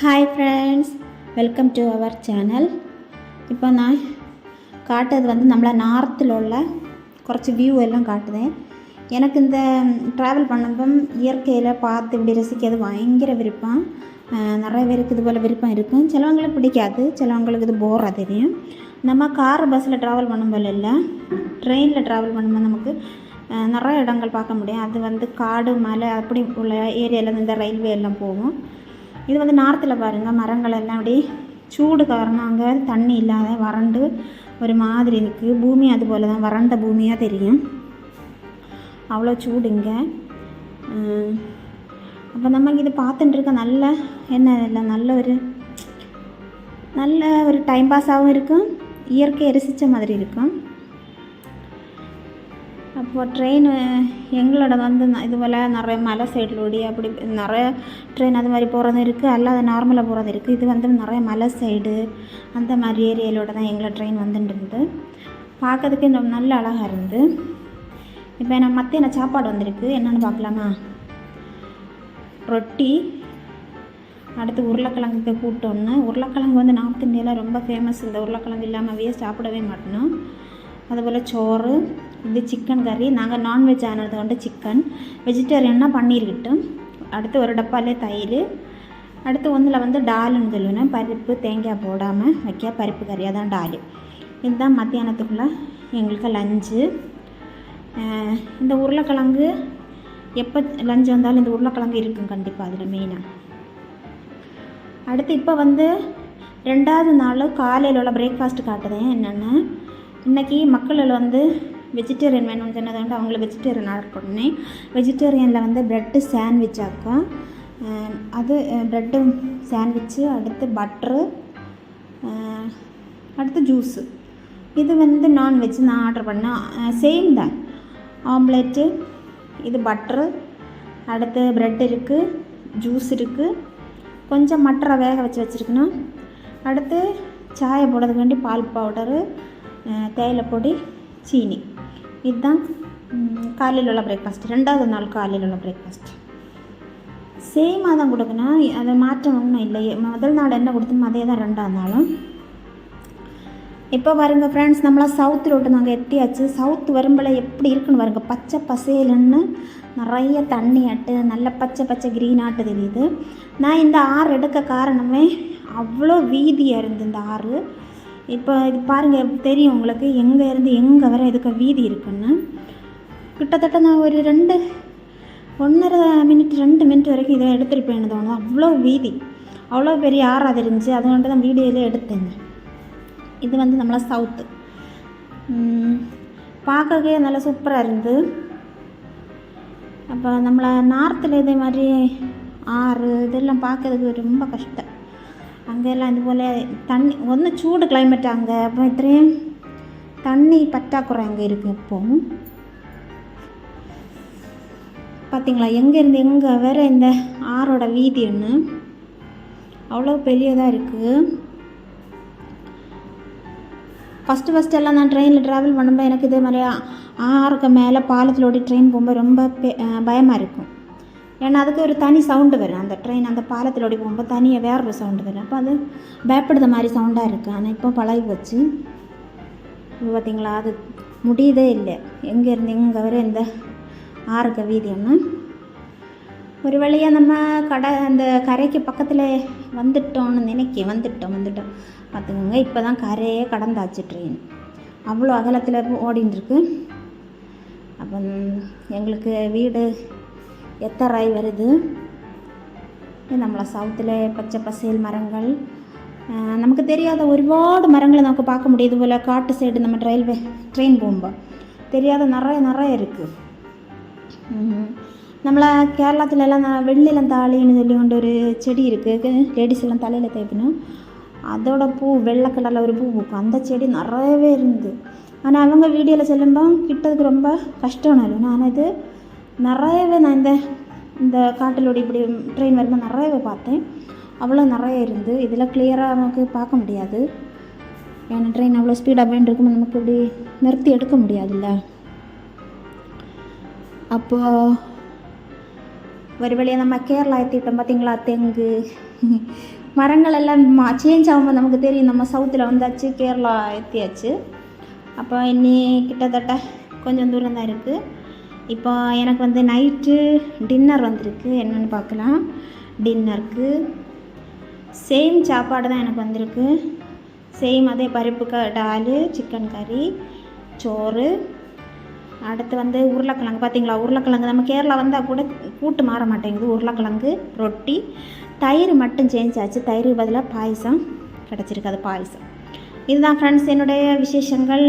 Hi friends welcome to our channel இப்போ நான் காட்டுறது வந்து நம்மளை நார்த்தில் உள்ள குறச்சி வியூ எல்லாம் காட்டுதேன் எனக்கு இந்த ட்ராவல் பண்ணப்போ இயற்கையில் பார்த்து இப்படி ரசிக்கிறது பயங்கர விருப்பம். நிறைய பேருக்கு இது போல் விருப்பம் இருக்கும். சிலவங்களுக்கு பிடிக்காது. சிலவங்களுக்கு இது போராக தெரியும். நம்ம கார் பஸ்ஸில் ட்ராவல் பண்ணும் போல இல்லை. ட்ரெயினில் ட்ராவல் பண்ணும்போது நமக்கு நிறைய இடங்கள் பார்க்க முடியும். அது வந்து காடு மலை அப்படி உள்ள ஏரியாவில் இந்த ரயில்வே எல்லாம் போகும். இது வந்து நார்த்தில் பாருங்கள் மரங்கள் எல்லாம் அப்படி சூடு காரணம் அங்கே தண்ணி இல்லாத வறண்டு ஒரு மாதிரி இருக்குது பூமி அது போல் தான் வறண்ட பூமியாக தெரியும். அவ்வளோ சூடு இங்கே. அப்போ நமக்கு இது பார்த்துட்டு இருக்க நல்ல என்ன இல்லை நல்ல ஒரு நல்ல ஒரு டைம் பாஸாகவும் இருக்கும். இயற்கையை ரசித்த மாதிரி இருக்கும். അപ്പോൾ ട്രെയിൻ எங்களோட வந்து ந- இதுபோல் நிறைய மலை சைடிலோடி அப்படி நிறைய ட்ரெயின் அது மாதிரி போகிறது இருக்குது அல்லாத நார்மலாக போகிறது இருக்குது இது வந்து நிறைய மலை சைடு அந்த மாதிரி ஏரியாலோட தான் எங்களை ட்ரெயின் வந்துட்டு இருந்து பார்க்கறதுக்கு இன்னும் நல்ல அழகாக இருந்து இப்போ நான் மத்தியான சாப்பாடு வந்திருக்கு என்னென்னு பார்க்கலாமா ரொட்டி அடுத்து உருளைக்கிழங்குக்கு கூட்டு ஒன்று உருளைக்கிழங்கு வந்து நார்த் இந்தியாவில் ரொம்ப ஃபேமஸ் இந்த உருளைக்கிழங்கு இல்லாமவே சாப்பிடவே மாட்டோம் അതുപോലെ ചോറ് ഇത് ചിക്കൻ കറി നാങ്കൾ നോൺവെജ് ആയതുകൊണ്ട് சிக்கன் வெஜிடேரியன்னா பன்னீர் கிட்டும் அடுத்து ஒரு டப்பாலே தயிர். அடுத்து ஒன்றில் வந்து டாலுன்னு சொல்லுவேன் பருப்பு தேங்காய் போடாமல் வைக்க பருப்பு கறி அதான் டால். இதுதான் மத்தியானத்துக்குள்ளே எங்களுக்கு லஞ்சு இந்த உருளைக்கிழங்கு எப்போ லஞ்சு வந்தாலும் இந்த உருளைக்கிழங்கு இருக்கும் கண்டிப்பாக அதில் மெயினாக அடுத்து இப்போ வந்து ரெண்டாவது நாள் காலையில் உள்ள பிரேக்ஃபாஸ்ட் காட்டுதேன். என்னென்னு? இன்றைக்கி மக்களில் வந்து வெஜிடேரியன் வேணும்னு சொன்னதாண்டு அவங்கள வெஜிடேரியன் ஆர்டர் பண்ணேன் வெஜிடேரியனில் வந்து ப்ரெட்டு சாண்ட்விச் ஆக்கம் அது ப்ரெட்டு சாண்ட்விச்சு அடுத்து பட்ரு அடுத்து ஜூஸு இது வந்து நான்வெஜ் நான் ஆர்டர் பண்ணேன் சேம் தான். ஆம்லேட்டு இது பட்ரு அடுத்து ப்ரெட் இருக்குது ஜூஸ் இருக்குது கொஞ்சம் மட்டரை வேக வச்சு வச்சுருக்கணும். அடுத்து சாயை போடுறதுக்கு வேண்டி பால் பவுடரு தேயிலைப்பொடி சீனி இதுதான் காலையில் உள்ள பிரேக்ஃபாஸ்ட் ரெண்டாவது நாள் காலையில் உள்ள பிரேக்ஃபாஸ்ட் சேமாக தான் கொடுக்கணும் அது மாற்றம் ஒன்றும் இல்லை முதல் நாள் என்ன கொடுத்தோமோ அதே தான் ரெண்டாவது நாளும் இப்போ பாருங்க ஃப்ரெண்ட்ஸ் நம்மளாம் சவுத் ரோட்டு நாங்கள் எத்தியாச்சு சவுத் வரும்போல எப்படி இருக்குன்னு பாருங்க பச்சை பசேலுன்னு நிறைய தண்ணி ஆட்டு நல்ல பச்சை பச்சை க்ரீன் ஆட்டு தெரியுது நான் இந்த ஆறு எடுக்க காரணமே அவ்வளோ வீதியாக இருந்து இந்த ஆறு இப்போ இது பாருங்கள் தெரியும் உங்களுக்கு எங்கே இருந்து எங்கே வர இதுக்கு வீதி இருக்குன்னு. கிட்டத்தட்ட நான் ஒரு ரெண்டு ஒன்றரை மினிட் ரெண்டு மினிட் வரைக்கும் இதை எடுத்துருப்பேன்னு தோணும் அவ்வளோ வீதி. அவ்வளோ பெரிய ஆறாக இருந்துச்சு அதுகொண்டு தான் வீடியோவில் எடுத்தேங்க. இது வந்து நம்மளா சவுத்து பார்க்கவே நல்லா சூப்பராக இருந்து அப்போ நம்மளை நார்த்தில் இதே மாதிரி ஆறு இதெல்லாம் பார்க்கறதுக்கு ரொம்ப கஷ்டம். அங்கெல்லாம் இதுபோல் தண்ணி ஒன்று சூடு கிளைமேட் அங்கே அப்புறம் இத்திரையும் தண்ணி பற்றாக்குறை அங்கே இருக்குது இப்போவும் பார்த்திங்களா எங்கேருந்து எங்கே வேறு இந்த ஆறோட வீதி ஒன்று அவ்வளோ பெரியதாக இருக்குது ஃபஸ்ட்டு ஃபஸ்ட்டெல்லாம் நான் ட்ரெயினில் ட்ராவல் பண்ணும்போது எனக்கு இதே மாதிரி ஆறுக்கு மேலே பாலத்தில் ஓடி ட்ரெயின் போகும்போது ரொம்ப பயமாக இருக்கும். ஏன்னா அதுக்கு ஒரு தனி சவுண்டு வரும். அந்த ட்ரெயின் அந்த பாலத்தில் ஓடி போகும்போது தனியாக வேற ஒரு சவுண்டு வரும். அப்போ அது பயப்படுத மாதிரி சவுண்டாக இருக்குது ஆனால் இப்போ பழகி போச்சு. இப்போ பார்த்தீங்களா அது முடியதே இல்லை. எங்கேருந்து இங்கே வர இந்த ஆறுக்க வீதி ஒன்று ஒரு வழியாக நம்ம கடை அந்த கரைக்கு பக்கத்தில் வந்துட்டோம்னு நினைக்க வந்துட்டோம் வந்துட்டோம். பார்த்துக்கோங்க இப்போ தான் கரையே கடந்தாச்சு ட்ரெயின் அவ்வளோ அகலத்தில் ஓடின்னு இருக்கு. அப்போ எங்களுக்கு வீடு எத்தராய் வருது നമ്മളെ സൗത്തിലെ പച്ചപ്പസേൽ മരങ്ങൾ നമുക്ക് തെരിയാതെ ഒരുപാട് മരങ്ങൾ നമുക്ക് പാക്ക മുടിയും ഇതുപോലെ കാട്ട് സൈഡ് നമ്മൾ റെയിൽവേ ട്രെയിൻ പോകുമ്പോൾ തെരിയാതെ നിറയെ നിറയെ ഇരിക്കും നമ്മളെ കേരളത്തിലെല്ലാം വെള്ളിലെല്ലാം താളിന്ന് ചൊല്ലിക്കൊണ്ട് ഒരു ചെടി ഇരിക്ക് ലേഡീസ് എല്ലാം തലയിൽ തേപ്പിനും அதோட பூ வெள்ளை கலரில் ஒரு பூ பூக்கும் அந்த செடி நிறையவே இருந்து ஆனால் அவங்க வீடியோவில் செல்லும்போது கிட்டதுக்கு ரொம்ப கஷ்டம் ஆனால் இது நிறையவே நான் இந்த இந்த காட்டிலோட இப்படி ட்ரெயின் வரும்போது நிறையவே பார்த்தேன். அவ்வளோ நிறைய இருந்து இதில் கிளியராக நமக்கு பார்க்க முடியாது. ஏன்னா ட்ரெயின் அவ்வளோ ஸ்பீடாக போயின்னு இருக்கும்போது நமக்கு இப்படி நிறுத்தி எடுக்க முடியாதுல்ல. அப்போது ஒரு வழியாக நம்ம கேரளா எத்திட்டோம் பார்த்தீங்களா? தெங்கு. மரங்கள் எல்லாம் மா சேஞ்ச் ஆகும்போது நமக்கு தெரியும் நம்ம சவுத்தில் வந்தாச்சு கேரளா எத்தியாச்சு. அப்போ இன்னி கிட்டத்தட்ட கொஞ்சம் தூரம் தான் இருக்குது இப்போ எனக்கு வந்து நைட்டு டின்னர் வந்திருக்கு. என்னென்னு பார்க்கலாம். டின்னருக்கு சேம் சாப்பாடு தான் எனக்கு வந்திருக்கு. சேம் அதே பருப்பு க டால் சிக்கன் கறி சோறு. அடுத்து வந்து உருளைக்கிழங்கு. பார்த்தீங்களா? உருளைக்கிழங்கு நம்ம கேரளா வந்தால் கூட கூட்டு மாற மாட்டேங்குது. உருளைக்கிழங்கு ரொட்டி. தயிர் மட்டும் சேஞ்ச் ஆச்சு. தயிர் பதிலாக பாயசம் கிடச்சிருக்கு. அது பாயசம். இதுதான் ஃப்ரெண்ட்ஸ் என்னுடைய விசேஷங்கள்.